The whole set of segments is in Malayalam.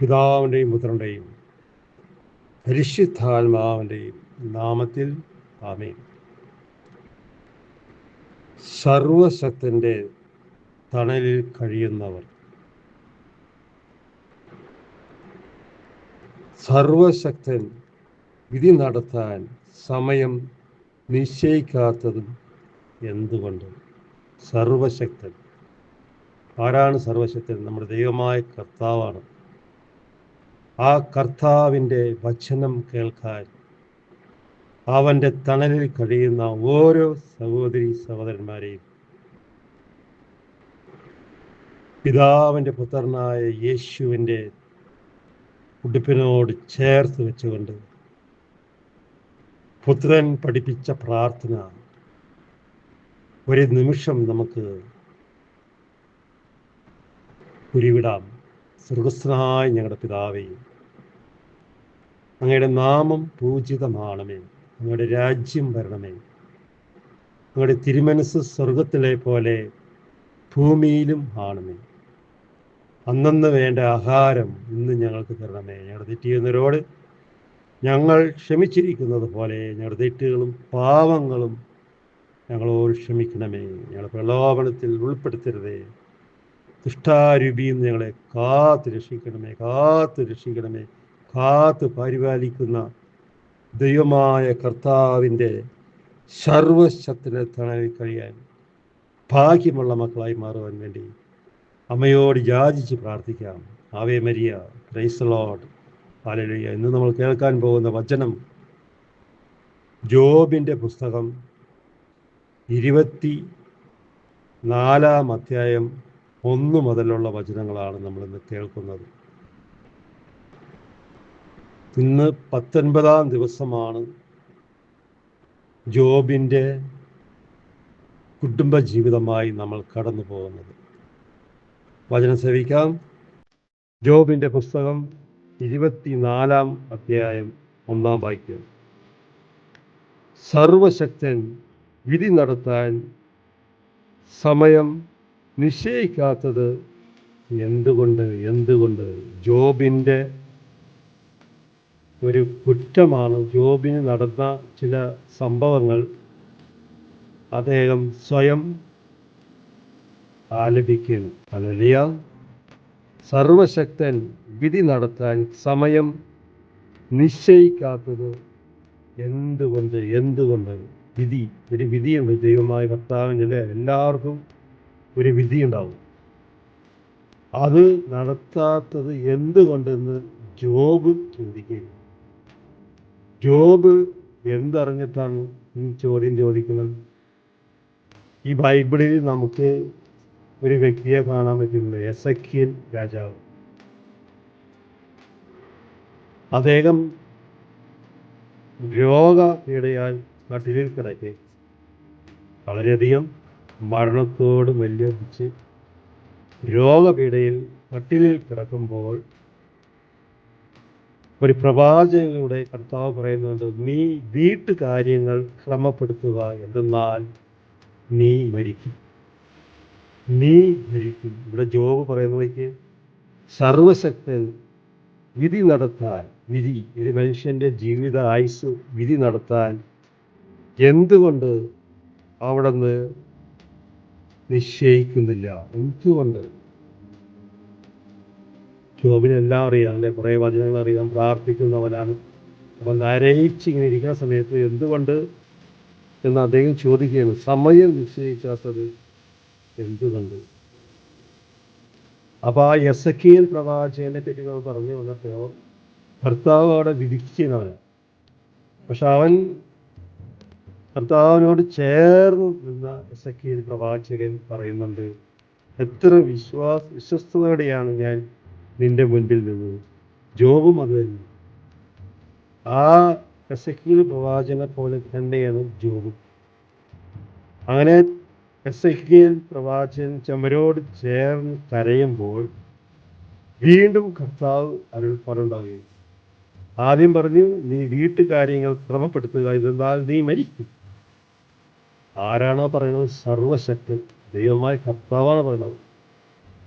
പിതാവിന്റെയും പുത്രന്റെയും പരിശുദ്ധാത്മാവിന്റെയും നാമത്തിൽ ആമേൻ. സർവശക്തന്റെ തണലിൽ കഴിയുന്നവർ. സർവശക്തൻ വിധി നടത്താൻ സമയം നിശ്ചയിക്കാത്തതും എന്തുകൊണ്ട്? സർവശക്തൻ. ആരാണ് സർവശക്തൻ? നമ്മുടെ ദൈവമായ കർത്താവാണ്. ആ കർത്താവിന്റെ വചനം കേൾക്കാൻ അവന്റെ തണലിൽ കഴിയുന്ന ഓരോ സഹോദരി സഹോദരന്മാരെയും. പിതാവിന്റെ പുത്രനായ യേശുവിന്റെ ഉടുപ്പിനോട് ചേർത്ത് വെച്ചുകൊണ്ട് പുത്രൻ പഠിപ്പിച്ച പ്രാർത്ഥന ഒരു നിമിഷം നമുക്ക് ഉരുവിടാം. സ്വർഗസ്ഥനായ ഞങ്ങളുടെ പിതാവേ അങ്ങയുടെ നാമം പൂജിതമാണമേ. അങ്ങയുടെ രാജ്യം വരണമേ. അങ്ങയുടെ തിരുമനസ് സ്വർഗത്തിലെ പോലെ ഭൂമിയിലും ആണമേ. അന്നന്ന് വേണ്ട ആഹാരം ഇന്ന് ഞങ്ങൾക്ക് തരണമേ. ഞങ്ങളുടെ തെറ്റിയുന്നവരോട് ഞങ്ങൾ ക്ഷമിച്ചിരിക്കുന്നത് പോലെ ഞങ്ങളുടെ തെറ്റുകളും പാവങ്ങളും ഞങ്ങളോട് ക്ഷമിക്കണമേ. ഞങ്ങളുടെ പ്രലോഭനത്തിൽ ഉൾപ്പെടുത്തരുതേ. ദുഷ്ടാരൂപിയും ഞങ്ങളെ കാത്ത് രക്ഷിക്കണമേ കാത്ത് രക്ഷിക്കണമേ കാത്ത് പരിപാലിക്കുന്ന ദൈവമായ കർത്താവിന്റെ സർവശത്തിനെ തണലിൽ കഴിയാൻ ഭാഗ്യമുള്ള മക്കളായി മാറുവാൻ വേണ്ടി അമ്മയോട് യാചിച്ച് പ്രാർത്ഥിക്കാം. ആവേ മരിയ ക്രൈസ് ലോഡ്. ഇന്ന് നമ്മൾ കേൾക്കാൻ പോകുന്ന വചനം ജോബിന്റെ പുസ്തകം ഇരുപത്തി നാലാം അധ്യായം ഒന്ന് മുതലുള്ള വചനങ്ങളാണ് നമ്മൾ ഇന്ന് കേൾക്കുന്നത്. ഇന്ന് പത്തൊൻപതാം ദിവസമാണ് ജോബിന്റെ കുടുംബജീവിതമായി നമ്മൾ കടന്നു പോകുന്നത്. വചനം സേവിക്കാം ജോബിന്റെ പുസ്തകം ഇരുപത്തിനാലാം അധ്യായം ഒന്നാം വാക്യം. സർവശക്തൻ വിധി നടത്താൻ സമയം നിശ്ചയിക്കാത്തത് എന്തുകൊണ്ട് എന്തുകൊണ്ട്? ജോബിന്റെ ഒരു കുറ്റമാണ്. ജോബിന് നടന്ന ചില സംഭവങ്ങൾ അദ്ദേഹം സ്വയം ആലപിക്കുന്നു അലലിയ സർവശക്തൻ വിധി നടത്താൻ സമയം നിശ്ചയിക്കാത്തത് എന്തുകൊണ്ട് എന്തുകൊണ്ട്? വിധി ഒരു വിധിയുണ്ട്. ദൈവമായ കർത്താവിന്റെ എല്ലാവർക്കും ഒരു വിധി ഉണ്ടാവും അത് നടത്താത്തത് എന്തുകൊണ്ടെന്ന് ജോബ് ചിന്തിക്കുക ജോബ് എന്തറിഞ്ഞിട്ടാണ് ഈ ചോദ്യം ചോദിക്കുന്നത്? ഈ ബൈബിളിൽ നമുക്ക് ഒരു വ്യക്തിയെ കാണാൻ പറ്റുന്നത് എസക്കിയൽ രാജാവ്. അദ്ദേഹം രോഗപീഡയാൽ കട്ടിലിൽ കിടക്കെ വളരെയധികം മരണത്തോട് മല്യപിച്ച് രോഗപീഠയിൽ കട്ടിലിൽ കിടക്കുമ്പോൾ ഒരു പ്രവാചകയുടെ കർത്താവ് പറയുന്നുണ്ട് നീ വീട്ടുകാര്യങ്ങൾ ക്രമപ്പെടുത്തുക എന്തെന്നാൽ നീ മരിക്കും. നീ മരിക്കും. ഇവിടെ ജോബ് പറയുന്നവയ്ക്ക് സർവശക്തൻ വിധി നടത്താൻ വിധി ഒരു മനുഷ്യന്റെ ജീവിത ആയുസ് വിധി നടത്താൻ എന്തുകൊണ്ട് അവിടുന്ന് നിശ്ചയിക്കുന്നില്ല. എന്തുകൊണ്ട്? ജോബിനെല്ലാം അറിയാം അല്ലെ? കുറേ വചനങ്ങൾ അറിയാം. പ്രാർത്ഥിക്കുന്നവനാണ്. അപ്പം നരയിച്ച് ഇങ്ങനെ ഇരിക്കുന്ന സമയത്ത് എന്തുകൊണ്ട് എന്ന് അദ്ദേഹം ചോദിക്കുകയാണ്. സമയം നിശ്ചയിക്കാത്തത് എന്തുകൊണ്ട്? അപ്പോൾ ആ എസ് എ കെ പ്രവാചകനെ പറ്റി പറഞ്ഞു വന്നപ്പോൾ ഭർത്താവ് അവിടെ വിധിക്കുന്നവനാണ് പക്ഷെ അവൻ ഭർത്താവിനോട് ചേർന്ന് നിന്ന എസ് എ കെ എൽ പ്രവാചകൻ പറയുന്നുണ്ട് എത്ര വിശ്വാസ വിശ്വസ്തയോടെയാണ് ഞാൻ നിന്റെ മുൻപിൽ നിന്നത്. ജോബും അത് തന്നെ. ആ എസക്കീൽ പ്രവാചകനെ പോലെ തന്നെയാണ് ജോബും. അങ്ങനെ എസക്കീൽ പ്രവാചകൻ ചമരോട് ചേർന്ന് കരയുമ്പോൾ വീണ്ടും കർത്താവ് അരുൾ പറയുണ്ടാവുകയും ആദ്യം പറഞ്ഞു നീ വീട്ടുകാര്യങ്ങൾ ക്രമപ്പെടുത്തുക ഇതെന്നാൽ നീ മരിക്കും. ആരാണോ പറയുന്നത്? സർവശക്തൻ ദൈവമായ കർത്താവാണ് പറയുന്നത്.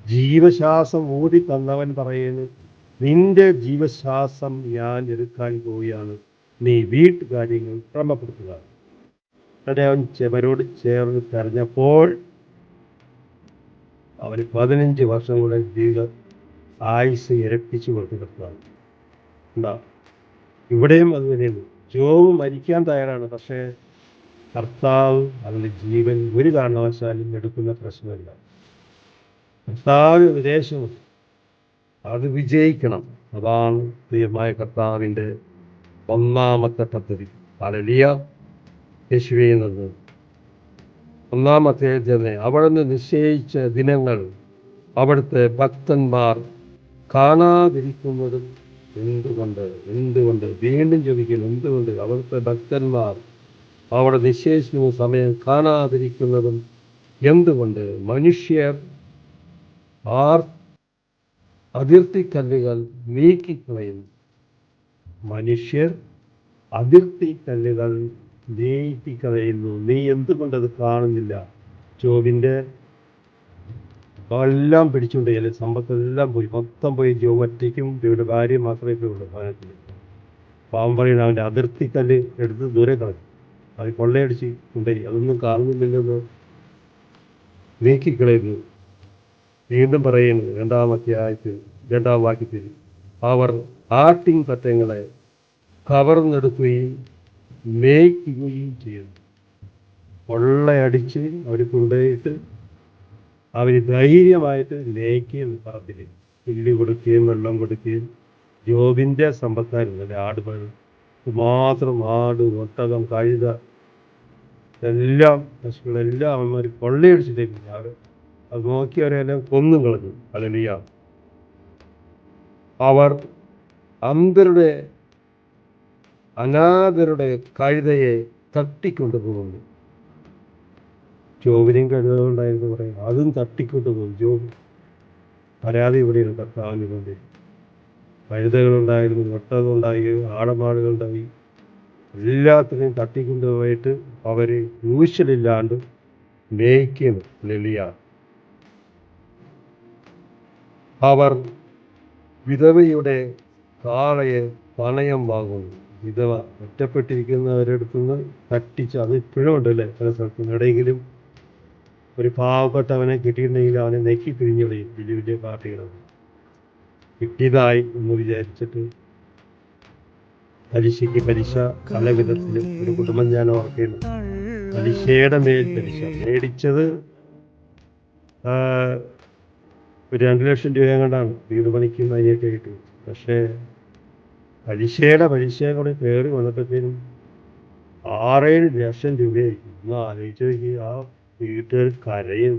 ജീവശ്വാസം ഊതി തന്നവൻ പറയുന്നു നിന്റെ ജീവശ്വാസം ഞാൻ എടുക്കാൻ പോവുകയാണ്. നീ വീട്ടുകാര്യങ്ങൾ ക്രമപ്പെടുത്തുക അവൻ ചെവരോട് ചേർന്ന് തെരഞ്ഞപ്പോൾ അവന് പതിനഞ്ച് വർഷം കൂടെ ജീവിത ആയുസ് ഇരട്ടിച്ചു കൊടുത്തിട്ടാണ് എന്താ ഇവിടെയും അത് തന്നെയാണ്. ജോബ് മരിക്കാൻ തയ്യാറാണ്. പക്ഷേ കർത്താവ് അവന്റെ ജീവൻ ഒരു കാരണവശാലും എടുക്കുന്ന പ്രശ്നമില്ല. കർത്താവ് വിദേശമുണ്ട് അത് വിജയിക്കണം. അതാണ് പ്രിയമായ കർത്താവിന്റെ ഒന്നാമത്തെ പദ്ധതി. പലലിയ യേശുവെയ്യുന്നത് ഒന്നാമത്തെ തന്നെ അവിടുന്ന് നിശ്ചയിച്ച ദിനങ്ങൾ അവിടുത്തെ ഭക്തന്മാർ കാണാതിരിക്കുന്നതും എന്തുകൊണ്ട്? എന്തുകൊണ്ട്? വീണ്ടും ചോദിക്കുന്നു എന്തുകൊണ്ട്? അവിടുത്തെ ഭക്തന്മാർ അവിടെ നിശ്ചയിച്ച സമയം കാണാതിരിക്കുന്നതും എന്തുകൊണ്ട് മനുഷ്യർ ആർ അതിർത്തിക്കല്ലുകൾ നീക്കിക്കളയുന്നു മനുഷ്യർ അതിർത്തിക്കല്ലുകൾ നീക്കിക്കളയുന്നു. നീ എന്തുകൊണ്ടത് കാണുന്നില്ല? ജോബിന്റെ എല്ലാം പിടിച്ചുകൊണ്ട് ചില സമ്പത്തെല്ലാം പോയി. മൊത്തം പോയി ജോബ് ഒറ്റയ്ക്കും ജോബിയുടെ ഭാര്യ മാത്രമേ ഉള്ളൂ ഭവനത്തിൽ പാവം പറയുന്നത് അവന്റെ അതിർത്തിക്കല്ല് എടുത്ത് ദൂരെ കളഞ്ഞു. അത് കൊള്ളയടിച്ച് കൊണ്ടേ അതൊന്നും കാണുന്നില്ലെന്ന് നീക്കിക്കളയുന്നു. വീണ്ടും പറയുന്നു രണ്ടാം അധ്യായത്തിൽ രണ്ടാം വാക്യത്തിൽ അവർ ആട്ടിൻ പറ്റങ്ങളെ കവർന്നെടുക്കുകയും മേയ്ക്കുകയും ചെയ്യുന്നു. കൊള്ളയടിച്ച് അവർ കൊണ്ടുപോയിട്ട് അവർ ധൈര്യമായിട്ട് ലേക്കുകയും പറഞ്ഞില്ലേ? പുല്ല് കൊടുക്കുകയും വെള്ളം കൊടുക്കുകയും. ജോബിന്റെ സമ്പത്തായിരുന്നു അല്ലെ ആടുകൾ മാത്രം ആട് ഒട്ടകം കഴുത എല്ലാം പശുക്കളെല്ലാം അവന്മാർ കൊള്ളയടിച്ചിട്ടേക്കില്ല അവർ അത് നോക്കി അവരെല്ലാം കൊന്നും കളഞ്ഞു. അലലിയ അവർ അന്ധരുടെ അനാഥരുടെ കഴുതയെ തട്ടിക്കൊണ്ടു പോകുന്നു. ജോബിനെയും കഴുതുകൊണ്ടായിരുന്നു പറയും അതും തട്ടിക്കൊണ്ടു പോകും ജോബ് പരാതി ഇവിടെയുണ്ട് കർത്താവിന് വേണ്ടി കഴുതകളുണ്ടായിരുന്നു ഒട്ടകമുണ്ടായി ആടമാടുകളുണ്ടായി എല്ലാത്തിനെയും തട്ടിക്കൊണ്ടുപോയിട്ട് അവർ യൂശലില്ലാണ്ട് മേയ്ക്കുന്നു ലലിയ അവർ വിധവയുടെ കാളയെ പണയം വാങ്ങുന്നു. വിധവ ഒറ്റപ്പെട്ടിരിക്കുന്നവരെടുത്തു നിന്ന് തട്ടിച്ച് അത് ഇപ്പോഴും ഉണ്ടല്ലേ പല സ്ഥലത്തും. എവിടെയെങ്കിലും ഒരു പാവപ്പെട്ടവനെ കിട്ടിയിട്ടുണ്ടെങ്കിൽ അവനെ നെക്കി പിരിഞ്ഞുകളയും വലിയ വലിയ പാർട്ടികൾ കിട്ടിയതായി എന്ന് വിചാരിച്ചിട്ട് പലിശയ്ക്ക് പലിശ പല വിധത്തിലും ഒരു കുടുംബം ഞാൻ ഓർക്കുന്നു പലിശയുടെ മേൽ പലിശ. മേടിച്ചത് ഒരു രണ്ട് ലക്ഷം രൂപ കണ്ടാണ് വീട് പണിക്കും അതിനൊക്കെ കിട്ടി. പക്ഷേ പലിശയുടെ പലിശ കൂടെ കയറി വന്നപ്പോഴത്തേനും ആറേഴ് ലക്ഷം രൂപയായി. ഒന്ന് ആലോചിച്ച് നോക്കി ആ വീട്ടുകാർ കരയും.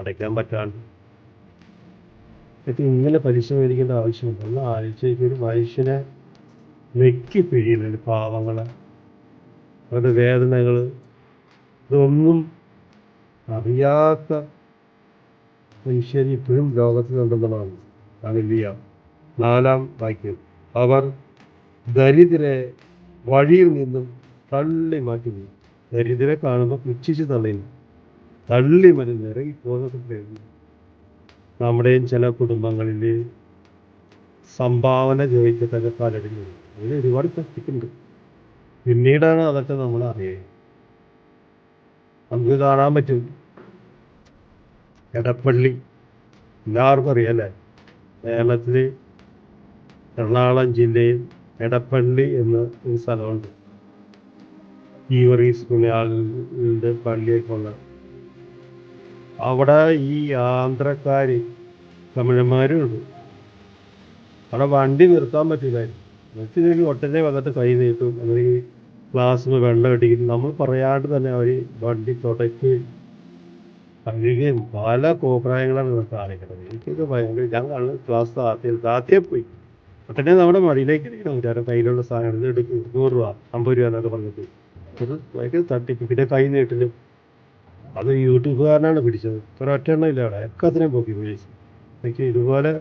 അടയ്ക്കാൻ പറ്റാണ്ട്. ഇത് ഇങ്ങനെ പലിശ ആവശ്യമുണ്ട് ഒന്ന് ആലോചിച്ച് ഒരു മനുഷ്യനെ വെക്കി പിഴിയുന്നുണ്ട് പാവങ്ങളെ അവരുടെ വേദനകൾ ഇതൊന്നും അറിയാത്ത മനുഷ്യർ ഇപ്പോഴും ലോകത്തിലുണ്ടെന്നുള്ളതാണ് അതില്ല നാലാം വാക്യം. അവർ ദരിദ്രരെ വഴിയിൽ നിന്നും തള്ളി മാറ്റി ദരിദ്രരെ കാണുമ്പോൾ പുച്ഛിച്ച് തള്ളിന്നു തള്ളി മരുന്ന് ഇറങ്ങി പോകുന്നത് നമ്മുടെയും ചില കുടുംബങ്ങളിൽ സംഭാവന ജോലിക്കത്തൊക്കെ കാലടിഞ്ഞു അതിൽ ഒരുപാട് തട്ടിക്കുണ്ട് പിന്നീടാണ് അതൊക്കെ നമ്മൾ അറിയുക. നമുക്ക് കാണാൻ പറ്റും. എടപ്പള്ളി എല്ലാവർക്കും അറിയാലേ കേരളത്തിൽ എറണാകുളം ജില്ലയിൽ എടപ്പള്ളി എന്ന ഒരു സ്ഥലമുണ്ട്. ഈ വർഗീസ് പള്ളിയൊക്കെ പള്ളിയൊക്കെയുള്ള അവിടെ ഈ ആന്ധ്രക്കാർ തമിഴന്മാരും ഉണ്ട് അവിടെ വണ്ടി നിർത്താൻ പറ്റില്ലായിരുന്നു നിർത്തിയില്ലെങ്കിൽ ഒട്ടനെ വന്നിട്ട് കൈ നീട്ടും അല്ലെങ്കിൽ ഗ്ലാസ്സിൽ വെള്ളം അടിക്കും. നമ്മൾ പറയാണ്ട് തന്നെ അവർ വണ്ടി തുടക്കി കഴുകുകയും പല കോപ്രായങ്ങളാണ് കാണിക്കുന്നത്. എനിക്കൊക്കെ ഭയങ്കര ഞാൻ കാണുന്നത് ക്ലാസ് താത്തിയത് താത്തിയെ പോയി. ഒട്ടനെ നമ്മുടെ മടിയിലേക്ക് ഇരിക്കണം. വിചാരം കയ്യിലുള്ള സാധനം എടുക്കും നൂറ് രൂപ അമ്പത് രൂപ എന്നൊക്കെ പറഞ്ഞിട്ട്. ഭയങ്കര തട്ടിപ്പ് പിന്നെ കൈ നീട്ടലും അത് യൂട്യൂബുകാരനാണ് പിടിച്ചത്. ഒരൊറ്റ ഇല്ല അവിടെ. എക്കത്തിനെയും പോക്കി പിടിച്ചു എനിക്ക് ഇതുപോലെ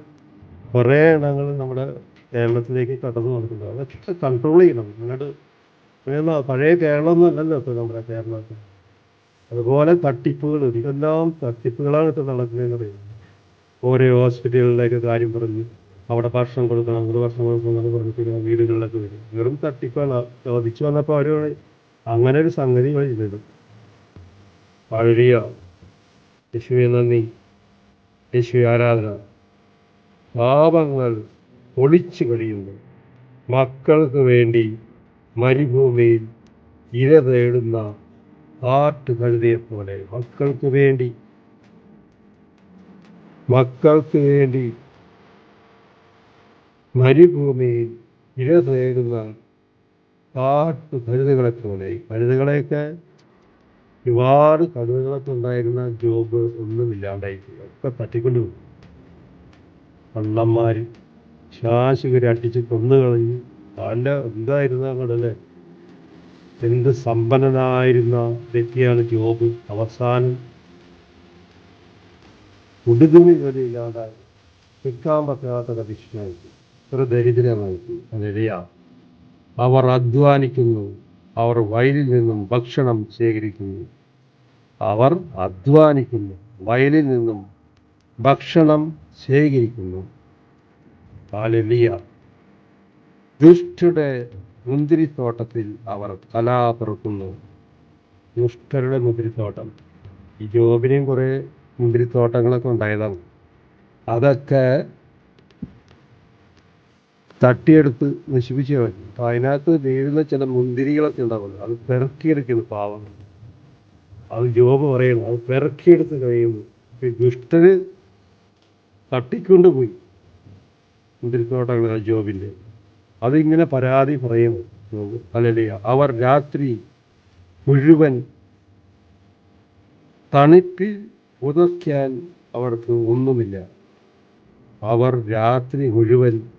കുറേ എണ്ണങ്ങൾ നമ്മുടെ കേരളത്തിലേക്ക് കടന്നു വന്നിട്ടുണ്ട്. അതൊക്കെ കൺട്രോൾ ചെയ്യണം? അങ്ങോട്ട് പഴയ കേരളം അല്ലല്ലോ ഇപ്പോൾ നമ്മുടെ കേരളത്തിൽ. അതുപോലെ തട്ടിപ്പുകൾ ഇതെല്ലാം തട്ടിപ്പുകളാണ് ഇപ്പോൾ നടക്കുന്നതെന്ന് പറയുന്നത്. ഓരോ ഹോസ്പിറ്റലുകളിലേക്ക് കാര്യം പറഞ്ഞ് അവിടെ ഭക്ഷണം കൊടുക്കണം ഒരു ഭക്ഷണം കൊടുക്കണം പറഞ്ഞിട്ട് വീടുകളിലൊക്കെ വരും. വെറും തട്ടിപ്പാണ്. ചോദിച്ചു വന്നപ്പോൾ അവർ അങ്ങനെ ഒരു സംഗതി ഇവിടെ ചെയ്തിടും പഴയ യേശുവെ നന്ദി. യേശുവെ ആരാധന. പാപങ്ങൾ ഒളിച്ചു കഴിയുന്നു. മക്കൾക്ക് വേണ്ടി മരുഭൂമിയിൽ ഇര തേടുന്ന ആട്ട് കഴുതയെ പോലെ മക്കൾക്ക് വേണ്ടി മക്കൾക്ക് വേണ്ടി മരുഭൂമിയിൽ ഇര തേടുന്ന കാട്ടു കഴുതുകളെ പോലെ കഴുതകളെയൊക്കെ ഒരുപാട് കടുവകളൊക്കെ ഉണ്ടായിരുന്ന ജോബ് ഒന്നും ഇല്ലാണ്ടായി ഒക്കെ തട്ടിക്കൊണ്ടുപോയി കള്ളന്മാർ ശാശുകരെ അടിച്ച് കൊന്നു കളഞ്ഞു. അവന്റെ എന്തായിരുന്ന അങ്ങോട്ടല്ലേ എന്ത് സമ്പന്നനായിരുന്ന വ്യക്തിയാണ് ജോബ് അവസാനം ഉടുതുണി ജോലി ഇല്ലാണ്ടായി നിൽക്കാൻ പറ്റാത്ത കതിഷ്ഠനായി ഒരു ദരിദ്രമായി അതെരിയ അവർ അധ്വാനിക്കുന്നു. അവർ വയലിൽ നിന്നും ഭക്ഷണം ശേഖരിക്കുന്നു. അവർ അധ്വാനിക്കുന്നു. വയലിൽ നിന്നും ഭക്ഷണം ശേഖരിക്കുന്നു. ഹാലലിയ ദുഷ്ടയുടെ മുന്തിരിത്തോട്ടത്തിൽ അവർ കലാ പെറുക്കുന്നു. ദുഷ്ടരുടെ മുന്തിരിത്തോട്ടം. ഈ ജോബിനെയും കുറേ മുന്തിരിത്തോട്ടങ്ങളൊക്കെ ഉണ്ടായതാണ്. അതൊക്കെ തട്ടിയെടുത്ത് നശിപ്പിച്ചു അതിനകത്ത് വീഴുന്ന ചില മുന്തിരികളൊക്കെ ഉണ്ടാവുമല്ലോ അത് പെറുക്കിയെടുക്കുന്നു പാവം അത് ജോബ് പറയുന്നു. അത് പെറക്കിയെടുത്ത് കഴിയുന്നു. ദുഷ്ടന് തട്ടിക്കൊണ്ട് പോയി. മുന്തിരിത്തോട്ടങ്ങൾ ആ ജോബിന്റെ. അതിങ്ങനെ പരാതി പറയുന്നു. അല്ലല്ല അവർ രാത്രി മുഴുവൻ തണുപ്പിൽ ഉതയ്ക്കാൻ അവർക്ക് ഒന്നുമില്ല. അവർ രാത്രി മുഴുവൻ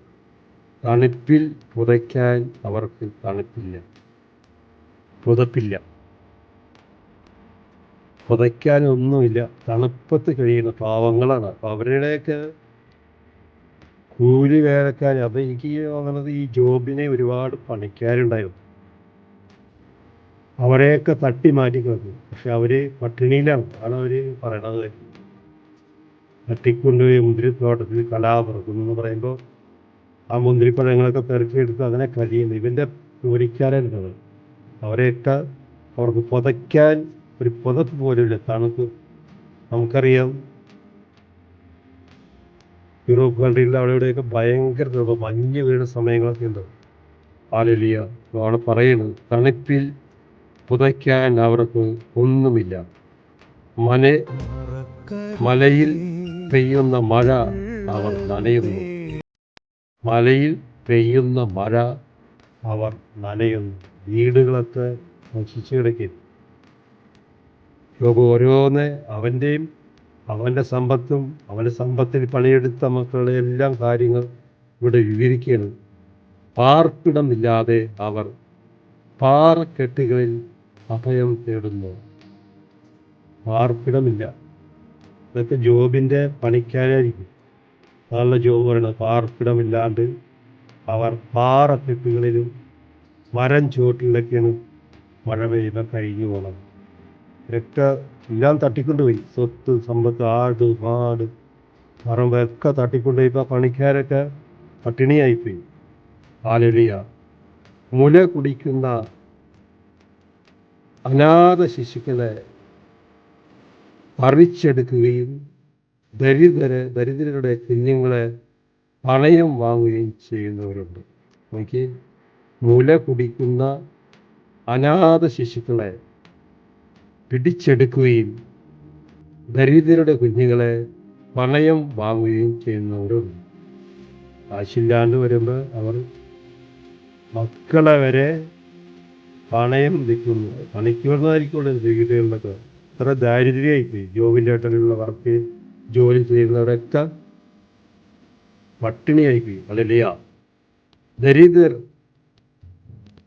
തണുപ്പിൽ പുതയ്ക്കാൻ അവർക്ക് തണുപ്പില്ല. പുതപ്പില്ല. പുതയ്ക്കാനൊന്നുമില്ല. തണുപ്പത്ത് കഴിയുന്ന പാവങ്ങളാണ്. അപ്പോൾ അവരുടെയൊക്കെ കൂലി വേലക്കാർ അത് എനിക്ക് തോന്നുന്നത് ഈ ജോബിനെ ഒരുപാട് പണിക്കാരുണ്ടായിരുന്നു. അവരെയൊക്കെ തട്ടി മാറ്റി കളഞ്ഞു. പക്ഷെ അവർ പട്ടിണിയിലാണ്. അതാണ് അവർ പറയണത്. തട്ടിക്കൊണ്ടുപോയി മുന്തിരിത്തോട്ടത്തിൽ കലാപറക്കുന്നു എന്ന് പറയുമ്പോൾ ആ മുന്തിരിപ്പഴങ്ങളൊക്കെ പെറുക്കിയെടുത്ത് അങ്ങനെ കഴിയുന്നു ഇവന്റെ ജോലിക്കാരുണ്ടത് അവരെയൊക്കെ അവർക്ക് പുതയ്ക്കാൻ ഒരു പുതപ്പ് പോലുമില്ല തണുപ്പ് നമുക്കറിയാം. യൂറോപ്പ് കൺട്രിയിൽ അവിടെ ഇവിടെയൊക്കെ ഭയങ്കര തണുപ്പ് മഞ്ഞ് വീണ സമയങ്ങളൊക്കെ ഉണ്ട്. ആലലിയ അവിടെ പറയുന്നത്. തണുപ്പിൽ പുതയ്ക്കാൻ അവർക്ക് ഒന്നുമില്ല. മന മലയിൽ പെയ്യുന്ന മഴ അവർ നനയുന്നു. മലയിൽ പെയ്യുന്ന മഴ അവർ നനയുന്നു. വീടുകളൊക്കെ നശിച്ചു കിടക്കുന്നു. യോബ് ഓരോന്ന് അവന്റെയും അവന്റെ സമ്പത്തും അവന്റെ സമ്പത്തിൽ പണിയെടുത്ത മക്കളുടെ എല്ലാം കാര്യങ്ങൾ ഇവിടെ വിവരിക്കുകയാണ്. പാർപ്പിടമില്ലാതെ അവർ പാറക്കെട്ടുകളിൽ അഭയം തേടുന്നു. പാർപ്പിടമില്ല. ഇതൊക്കെ ജോബിന്റെ പണിക്കാരായിരിക്കും. നല്ല ജോബ് പറയുന്നത്. പാർപ്പിടമില്ലാണ്ട് അവർ പാറക്കെട്ടുകളിലും മരം ചുവട്ടിലൊക്കെയാണ് മഴ പെയ്യുമ്പോൾ കഴിഞ്ഞു പോകണം ഇതൊക്കെ എല്ലാം തട്ടിക്കൊണ്ടുപോയി സ്വത്ത് സമ്പത്ത് ആട് മാട് പറമ്പൊക്കെ തട്ടിക്കൊണ്ടുപോയി ഇപ്പോൾ പണിക്കാരൊക്കെ പട്ടിണിയായിപ്പോയി. ആലരിയ മുല കുടിക്കുന്ന അനാഥ ശിശുക്കളെ പറിച്ചെടുക്കുകയും ദരിദ്ര ദരിദ്രരുടെ കുഞ്ഞുങ്ങളെ പണയം വാങ്ങുകയും ചെയ്യുന്നവരുണ്ട്. നോക്കി മുല കുടിക്കുന്ന അനാഥ ശിശുക്കളെ പിടിച്ചെടുക്കുകയും ദരിദ്രരുടെ കുഞ്ഞുങ്ങളെ പണയം വാങ്ങുകയും ചെയ്യുന്നവരുണ്ട് കാശില്ലാണ്ട് വരുമ്പോൾ അവർ മക്കളെ വരെ പണയം നിൽക്കുന്നു പണിക്ക് വരുന്നതായിരിക്കുമല്ലോ വീടുകളിലൊക്കെ ഇത്ര ദാരിദ്ര്യമായിപ്പോയി ജോബിന്റെ ഏട്ടനുള്ള വർക്ക് ജോലി ചെയ്യുന്നവരൊക്കെ പട്ടിണിയായിപ്പോയി അല്ലല്ലയ ദരിദ്രർ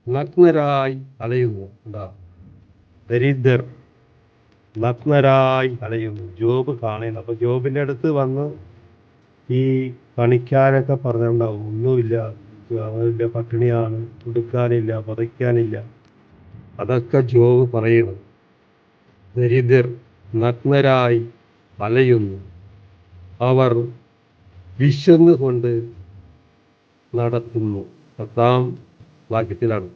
നഗ്നരായി അലയുന്നു. എന്താ ദരിദ്രർ നഗ്നരായി കളയുന്നു ജോബ് കാണുന്നു. അപ്പോൾ ജോബിന്റെ അടുത്ത് വന്ന് ഈ പണിക്കാരൊക്കെ പറഞ്ഞിട്ടുണ്ടാവും ഒന്നുമില്ല. അവരുടെ പട്ടിണിയാണ്. കൊടുക്കാനില്ല പതയ്ക്കാനില്ല. അതൊക്കെ ജോബ് പറയുന്നു. ദരിദ്രർ നഗ്നരായി അലയുന്നു അവർ വിശന്നുകൊണ്ട് നടത്തുന്നു പത്താം വാക്യത്തിലാണ്.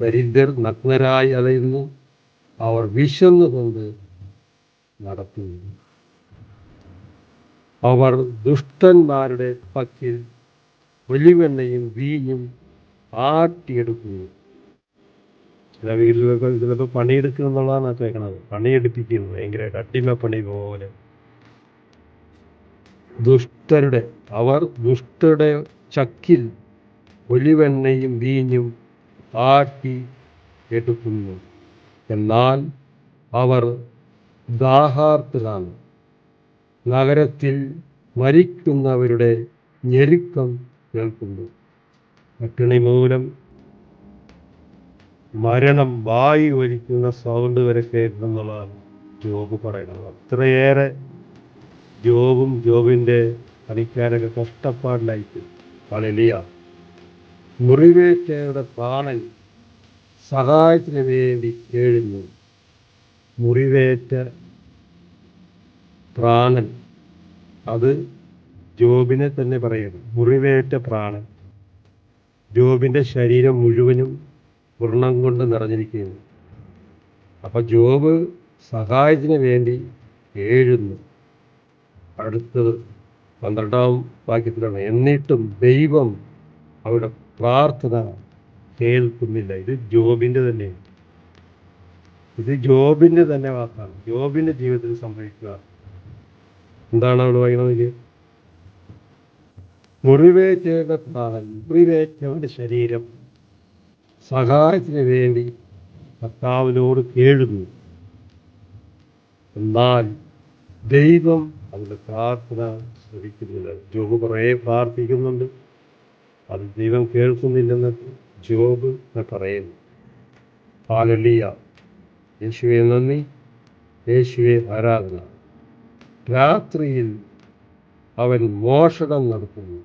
ദരിദ്രർ നഗ്നരായി അലയുന്നു അവർ വിശന്നുകൊണ്ട് നടത്തുന്നു. അവർ ദുഷ്ടന്മാരുടെ പക്കിൽ ഒലിവെണ്ണയും വീഞ്ഞും ആട്ടിയെടുക്കുന്നു. ചില വീട്ടിലൊക്കെ ചിലപ്പോൾ പണിയെടുക്കുക എന്നുള്ളതാണ് കേൾക്കണത് പണിയെടുപ്പിക്കുന്നത് ഭയങ്കരമായിട്ട് പണി പോലെ. ദുഷ്ടരുടെ അവർ ദുഷ്ടരുടെ ചക്കിൽ ഒലിവെണ്ണയും വീഞ്ഞും ആട്ടി എടുക്കുന്നു. എന്നാൽ അവർ ദാഹാർത്തരാണ് നഗരത്തിൽ മരിക്കുന്നവരുടെ ഞെരുക്കം കേൾക്കുന്നു. പട്ടിണി മൂലം മരണം വായി വലിക്കുന്ന സൗണ്ട് വരെ കേൾക്കുന്നുള്ളതാണ് ജോബ് പറയുന്നത്. അത്രയേറെ ജോബും ജോബിന്റെ പണിക്കാരൊക്കെ കഷ്ടപ്പാടിലായിട്ട്. പണിലിയ മുറിവേറ്റയുടെ പ്രാണൻ സഹായത്തിന് വേണ്ടി കേഴുന്നു മുറിവേറ്റ പ്രാണൻ. അത് ജോബിനെ തന്നെ പറയുന്നു. മുറിവേറ്റ പ്രാണൻ. ജോബിന്റെ ശരീരം മുഴുവനും വ്രണം കൊണ്ട് നിറഞ്ഞിരിക്കുന്നു. അപ്പോൾ ജോബ് സഹായത്തിന് വേണ്ടി ഏഴുന്നു. അടുത്തത് പന്ത്രണ്ടാം വാക്യത്തിലാണ്. എന്നിട്ടും ദൈവം അവിടെ പ്രാർത്ഥന കേൾക്കുന്നില്ല. ഇത് ജോബിന്റെ തന്നെയാണ്. ഇത് ജോബിന്റെ തന്നെ വാക്കാണ്. ജോബിന്റെ ജീവിതത്തിൽ സംഭവിക്കുക. എന്താണ് അവിടെ പറയുന്നത് മുറിവേറ്റയുടെ പ്രാണൻ മുറിവേറ്റവന്റെ ശരീരം. സഹായത്തിന് വേണ്ടി കർത്താവിനോട് കേഴുന്നു. എന്നാൽ ദൈവം അവരുടെ പ്രാർത്ഥന ശ്രമിക്കുന്നില്ല ജോബ് കുറേ പ്രാർത്ഥിക്കുന്നുണ്ട്. അത് ദൈവം കേൾക്കുന്നില്ലെന്ന് ജോബ് പറയുന്നു. ഹാലലിയ. യേശുവെ നന്ദി. യേശുവെ ആരാധന. രാത്രിയിൽ അവൻ മോഷണം നടത്തുന്നു.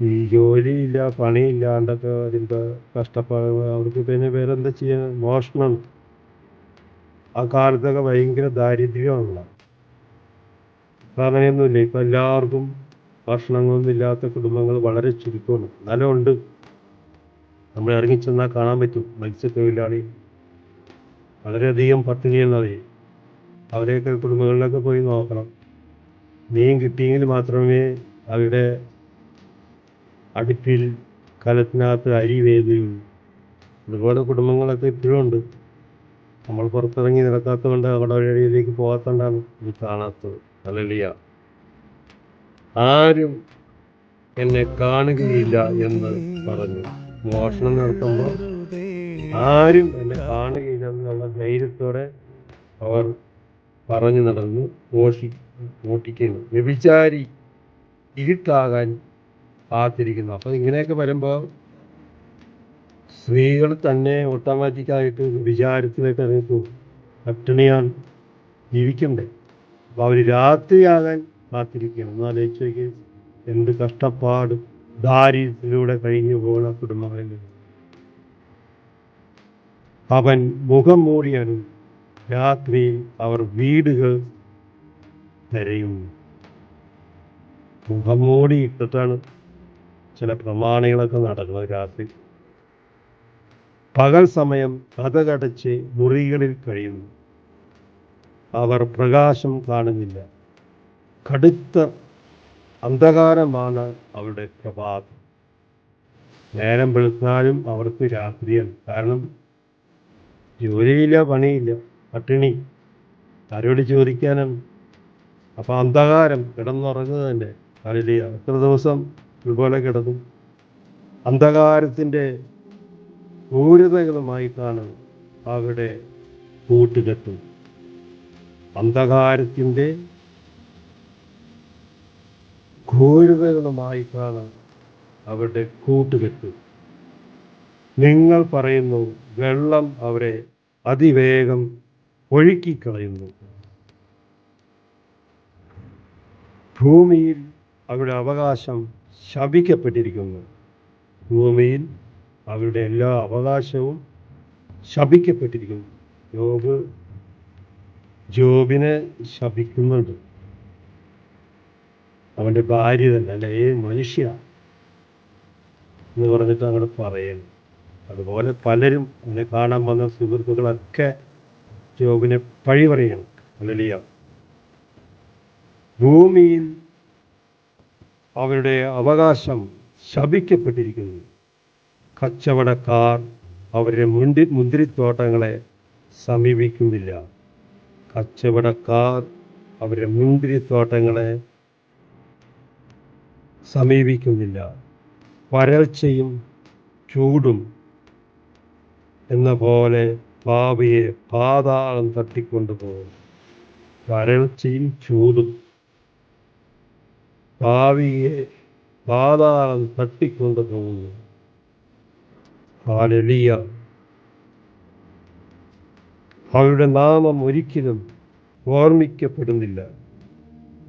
ഈ ജോലിയില്ല പണിയില്ലാണ്ടൊക്കെ അതിന്റെ കഷ്ടപ്പാട് അവർക്ക് പിന്നെ വേറെന്താ ചെയ്യാൻ? മോഷണം. ആ കാലത്തൊക്കെ ഭയങ്കര ദാരിദ്ര്യമാണല്ല അങ്ങനെയൊന്നുമില്ല. ഇപ്പം എല്ലാവർക്കും ഭക്ഷണങ്ങളൊന്നും ഇല്ലാത്ത കുടുംബങ്ങൾ വളരെ ചുരുക്കമാണ്. നല്ലമുണ്ട് നമ്മൾ ഇറങ്ങിച്ചെന്നാൽ കാണാൻ പറ്റും. മത്സ്യത്തൊഴിലാളി വളരെയധികം പട്ടിണിയുള്ളവരെ അവരെയൊക്കെ കുടുംബങ്ങളിലൊക്കെ പോയി നോക്കണം. മീൻ കിട്ടിയെങ്കിൽ മാത്രമേ അവരുടെ അടുപ്പിൽ കലത്തിനകത്ത് അരി വേദിയുള്ളൂ അതുപോലെ കുടുംബങ്ങളൊക്കെ ഇപ്പോഴും ഉണ്ട്. നമ്മൾ പുറത്തിറങ്ങി നടക്കാത്തതുകൊണ്ട് അവിടെ വഴിയിലേക്ക് പോകാത്തതുകൊണ്ടാണ് ഇത് കാണാത്തത്. അല്ലല്ല ആരും എന്നെ കാണുകയില്ല എന്ന് പറഞ്ഞു മോഷണം നടത്തുമ്പോൾ ആരും എന്നെ കാണുകയില്ലെന്നുള്ള ധൈര്യത്തോടെ അവർ പറഞ്ഞു നടന്നു മോഷി മോട്ടിക്കുന്നു വ്യഭിചാരി ഇരുട്ടാകാൻ കാത്തിരിക്കുന്നു. അപ്പോൾ ഇങ്ങനെയൊക്കെ വരുമ്പോൾ സ്ത്രീകൾ തന്നെ ഓട്ടോമാറ്റിക്കായിട്ട് വിചാരത്തിലേക്ക് ഇറങ്ങിപ്പോകും പട്ടിണിയാണ് ജീവിക്കണ്ടേ അപ്പോൾ അവർ രാത്രിയാകാൻ കാത്തിരിക്കണം എന്നാലോചിച്ച് എന്ത് കഷ്ടപ്പാട് ദാരിദ്ര്യത്തിലൂടെ കഴിഞ്ഞു പോകുന്ന കുടുംബങ്ങളിൽ അവൻ മുഖം മൂടിയനും രാത്രിയിൽ അവർ വീടുകൾ തരയും മുഖം മൂടി ഇട്ടിട്ടാണ് ചില പ്രമാണികളൊക്കെ നടക്കുന്നത് രാത്രി. പകൽ സമയം കഥകടച്ച് മുറികളിൽ കഴിയുന്നു. അവർ പ്രകാശം കാണുന്നില്ല. കടുത്ത അന്ധകാരമാണ് അവരുടെ പ്രഭാതം. നേരം വെളുത്താലും അവർക്ക് രാത്രിയാണ് കാരണം ജോലിയില്ല പണിയില്ല. പട്ടിണി. ആരോട് ചോദിക്കാനും അപ്പം അന്ധകാരം കിടന്നുറങ്ങുന്നതിന്റെ തന്നെ എത്ര ദിവസം ഇതുപോലെ കിടന്നു. അന്ധകാരത്തിന്റെ ക്രൂരതകളുമായിട്ടാണ് അവിടെ കൂട്ടുകെട്ടും. അന്ധകാരത്തിന്റെ ക്രൂരതകളുമായിട്ടാണ് അവരുടെ കൂട്ടുകെട്ട്. നിങ്ങൾ പറയുന്നു വെള്ളം അവരെ അതിവേഗം ഒഴുക്കിക്കളയുന്നു. ഭൂമിയിൽ അവരുടെ അവകാശം ശപിക്കപ്പെട്ടിരിക്കുന്നു. ഭൂമിയിൽ അവരുടെ എല്ലാ അവകാശവും ശപിക്കപ്പെട്ടിരിക്കുന്നു. ജോബ് ജോബിനെ ശപിക്കുന്നുണ്ട്. അവന്റെ ഭാര്യ തന്നെ അല്ലെ? ഏ മനുഷ്യ? എന്ന് പറഞ്ഞിട്ട് അങ്ങോട്ട് പറയുന്നു അതുപോലെ പലരും എന്നെ കാണാൻ വന്ന സുഹൃത്തുക്കളൊക്കെ ജോബിനെ പഴി പറയണം അല്ലലിയ ഭൂമിയിൽ അവരുടെ അവകാശം ശപിക്കപ്പെട്ടിരിക്കുന്നു. കച്ചവടക്കാർ അവരുടെ മുണ്ടി മുന്തിരിത്തോട്ടങ്ങളെ സമീപിക്കുന്നില്ല. കച്ചവടക്കാർ അവരുടെ മുന്തിരിത്തോട്ടങ്ങളെ സമീപിക്കുന്നില്ല. വരൾച്ചയും ചൂടും എന്ന പോലെ പാപിയെ പാതാളം തട്ടിക്കൊണ്ടുപോകും. വരൾച്ചയും ചൂടും. പാവിയെ പാതാളം തട്ടിക്കൊണ്ടുപോകുന്നു. ഹാലലിയ അവരുടെ നാമം ഒരിക്കലും ഓർമ്മിക്കപ്പെടുന്നില്ല.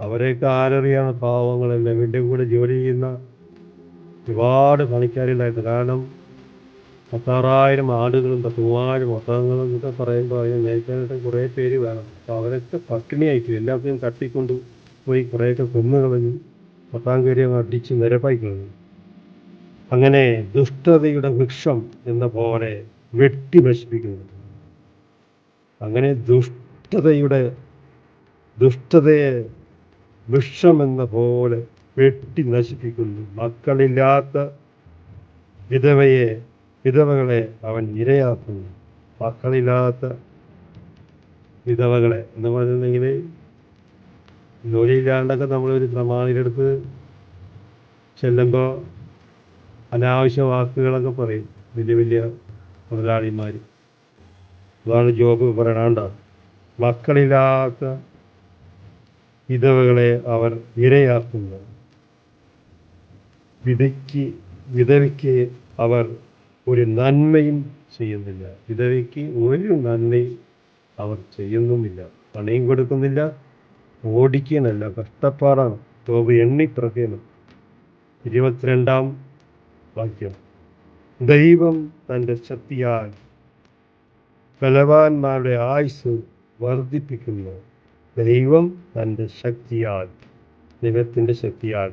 അവരെയൊക്കെ ആരറിയാണ് പാവങ്ങളെല്ലാം? എന്റെ കൂടെ ജോലി ചെയ്യുന്ന ഒരുപാട് പണിക്കാരുണ്ടായിരുന്നു. കാരണം പത്താറായിരം ആടുകളും മൂവായിരം ഒട്ടകങ്ങളും എന്നൊക്കെ പറയുമ്പോൾ അതിനെ മേയ്ക്കാനായിട്ട് കുറേ പേര് വേണം. അപ്പോൾ അവരൊക്കെ പട്ടിണിയായിട്ട് എല്ലാത്തിനും തട്ടിക്കൊണ്ട് പോയി കുറേയൊക്കെ കൊന്നു കളഞ്ഞു പത്താം കയറി അങ്ങ് അടിച്ച് നിരപ്പായി കളഞ്ഞു അങ്ങനെ ദുഷ്ടതയുടെ വൃക്ഷം എന്ന പോലെ വെട്ടി നശിപ്പിക്കുന്നത്. അങ്ങനെ ദുഷ്ടതയുടെ ദുഷ്ടതയെ വൃക്ഷം എന്ന പോലെ വെട്ടി നശിപ്പിക്കുന്നു. മക്കളില്ലാത്ത വിധവയെ വിധവകളെ അവൻ ഇരയാക്കുന്നു. മക്കളില്ലാത്ത വിധവകളെ എന്ന് പറഞ്ഞിട്ടുണ്ടെങ്കിൽ ജോലിയില്ലാണ്ടൊക്കെ നമ്മളൊരു പ്രമാണിയിലെടുത്ത് ചെല്ലുമ്പോൾ അനാവശ്യ വാക്കുകളൊക്കെ പറയും. വലിയ വലിയ മുതലാളിമാർ അതാണ് ജോബ് പറയണാണ്ട. മക്കളില്ലാത്ത വിധവകളെ അവർ ഇരയാക്കുന്നു. വിധയ്ക്ക് വിധവയ്ക്ക് അവർ ഒരു നന്മയും ചെയ്യുന്നില്ല. വിധവയ്ക്ക് ഒരു നന്മയും അവർ ചെയ്യുന്നുമില്ല. പണിയും കൊടുക്കുന്നില്ല. ഓടിക്കാനല്ല കഷ്ടപ്പാടാണ്. എണ്ണി എണ്ണിപ്പിറക്കണം ഇരുപത്തിരണ്ടാം വാക്യം. ദൈവം തന്റെ ശക്തിയാൽ ബലവാന്മാരുടെ ആയുസ് വർദ്ധിപ്പിക്കുന്നു. ദൈവം തന്റെ ശക്തിയാൽ ദൈവത്തിന്റെ ശക്തിയാൽ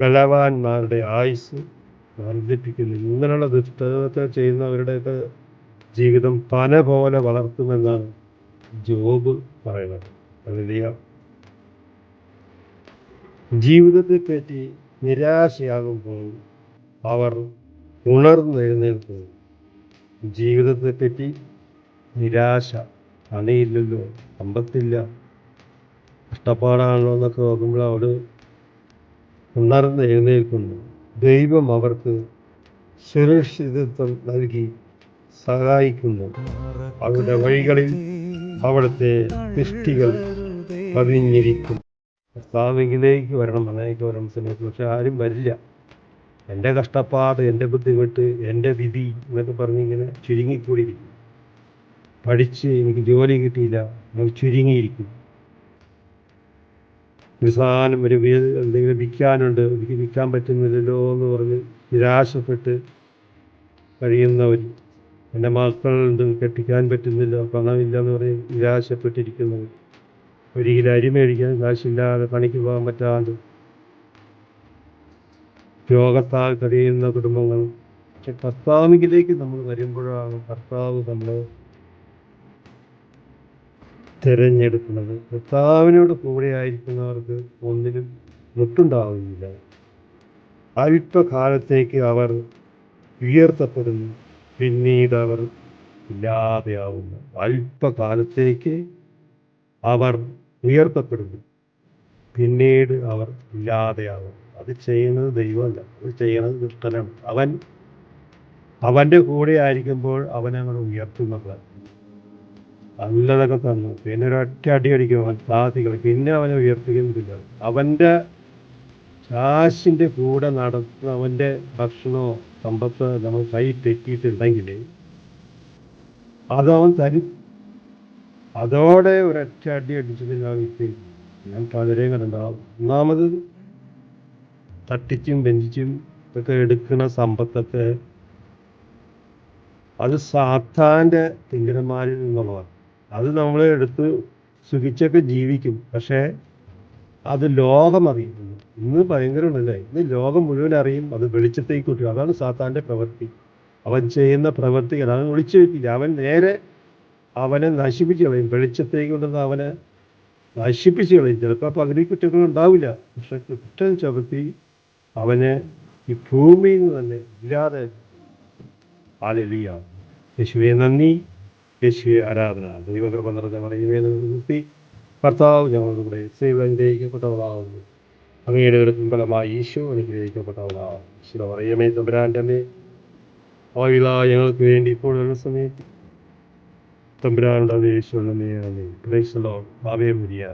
ബലവാന്മാരുടെ ആയുസ് വർദ്ധിപ്പിക്കുന്നു. ഇങ്ങനെയുള്ള ദുഷ്ടത ചെയ്യുന്നവരുടെയൊക്കെ ജീവിതം പന പോലെ വളർത്തുമെന്നാണ് ജോബ് പറയുന്നത്. വലിയ ജീവിതത്തെ പറ്റി നിരാശയാകുമ്പോൾ അവർ ഉണർന്നെഴുന്നേൽക്കുന്നു ജീവിതത്തെ പറ്റി നിരാശ അണിയില്ലല്ലോ സമ്പത്തില്ല കഷ്ടപ്പാടാണല്ലോ എന്നൊക്കെ നോക്കുമ്പോൾ അവർ ഉണർന്ന് എഴുന്നേൽക്കുന്നു. ദൈവം അവർക്ക് സുരക്ഷിതത്വം നൽകി സഹായിക്കുന്നു. അവരുടെ വഴികളിൽ അവിടുത്തെ സൃഷ്ടികൾ പതിഞ്ഞിരിക്കും കർത്താവിലേക്ക് വരണം അങ്ങനെയൊക്കെ വരണം സമയത്ത് പക്ഷെ ആരും വരില്ല. എന്റെ കഷ്ടപ്പാട് എന്റെ ബുദ്ധിമുട്ട് എന്റെ വിധി എന്നൊക്കെ പറഞ്ഞിങ്ങനെ ചുരുങ്ങിക്കൂടിയിരിക്കും പഠിച്ച് എനിക്ക് ജോലി കിട്ടിയില്ല ചുരുങ്ങിയിരിക്കും സാധനം ഒരു എന്തെങ്കിലും വിൽക്കാനുണ്ട് വിൽക്കാൻ പറ്റുന്നില്ലല്ലോ എന്ന് പറഞ്ഞ് നിരാശപ്പെട്ട് കഴിയുന്നവർ എന്റെ മക്കളുണ്ട് കെട്ടിക്കാൻ പറ്റുന്നില്ല പണമില്ല എന്ന് പറഞ്ഞ് നിരാശപ്പെട്ടിരിക്കുന്നവർ ഒരു കിലോ അരി മേടിക്കാൻ കാശില്ലാതെ പണിക്ക് പോകാൻ പറ്റാണ്ട് രോഗത്താൽ കഴിയുന്ന കുടുംബങ്ങൾ. പക്ഷെ കർത്താവിലേക്ക് നമ്മൾ വരുമ്പോഴാണ് കർത്താവ് നമ്മൾ തിരഞ്ഞെടുക്കുന്നത്. കർത്താവിനോട് കൂടെ ആയിരിക്കുന്നവർക്ക് ഒന്നിനും മുട്ടുണ്ടാവുന്നില്ല അല്പകാലത്തേക്ക് അവർ ഉയർത്തപ്പെടുന്നു. പിന്നീട് അവർ ഇല്ലാതെയാവുന്നു. അല്പകാലത്തേക്ക് അവർ ഉയർത്തപ്പെടുന്നു. പിന്നീട് അവർ ഇല്ലാതെയാവുന്നു. അത് ചെയ്യുന്നത് ദൈവമല്ല. അത് ചെയ്യുന്നത് ദുഷ്ടനാണ്. അവൻ അവന്റെ കൂടെ ആയിരിക്കുമ്പോൾ അവനങ്ങൾ അങ്ങോട്ട് ഉയർത്തുന്നത് നല്ലതൊക്കെ തന്നു. പിന്നെ ഒരൊറ്റ അടി അടിക്കും അവൻ സാധികൾ പിന്നെ അവനെ ഉയർത്തുകയുമില്ല അവന്റെ കാശിന്റെ കൂടെ നടത്തുന്ന അവന്റെ ഭക്ഷണമോ സമ്പത്ത് നമ്മൾ കൈ തെറ്റിയിട്ടുണ്ടെങ്കിൽ അതവൻ തരി അതോടെ ഒരൊറ്റ അടി അടിച്ചിട്ട് ഞാൻ വിറ്റ് ഞാൻ പലരെയും കണ്ടുണ്ടാവും ഒന്നാമത് തട്ടിച്ചും വെഞ്ചിച്ചും ഒക്കെ എടുക്കുന്ന സമ്പത്തൊക്കെ അത് സാത്താന്റെ തിങ്കരന്മാരിൽ നിന്നുള്ളതാണ്. അത് നമ്മൾ എടുത്ത് സുഖിച്ചൊക്കെ ജീവിക്കും. പക്ഷേ അത് ലോകം അറിയുന്നു. ഇന്ന് ഭയങ്കരമുണ്ടല്ലേ ഇന്ന് ലോകം മുഴുവൻ അറിയും അത് വെളിച്ചത്തേക്ക് കൊണ്ടുവരും അതാണ് സാത്താന്റെ പ്രവൃത്തി. അവൻ ചെയ്യുന്ന പ്രവൃത്തികൾ അവൻ ഒളിച്ചു വെക്കില്ല. അവൻ നേരെ അവനെ നശിപ്പിച്ച് കളയും. വെളിച്ചത്തേക്ക് കൊണ്ടുവന്ന് അവനെ നശിപ്പിച്ച് കളയും. ചിലപ്പോൾ പകുതി കുറ്റങ്ങൾ ഉണ്ടാവില്ല. പക്ഷെ കുറ്റം ചവിട്ടി അവനെ ഈ ഭൂമിയിൽ നിന്ന് തന്നെ ഇല്ലാതെ ആലിയ യേശുവെ നന്ദി. യേശുവെ ആരാധന ദൈവകൃപ നിറഞ്ഞ നിർത്തി. ഭർത്താവ് ഞങ്ങളുടെ കൂടെ സേവ അനുഗ്രഹിക്കപ്പെട്ടവളാകുന്നു. അങ്ങയുടെ ഒരു പിമ്പലമായി ഈശോ അനുഗ്രഹിക്കപ്പെട്ടവളാകുന്നു. ശിവ പറയുമേ തമ്പുരാന്റെ അമ്മേ ഞങ്ങൾക്ക് വേണ്ടി ഇപ്പോഴൊരു സമയത്ത് തമ്പുരാനുടെ യേശു നന്ദി നന്ദി പ്രൈസ് മുരിയ.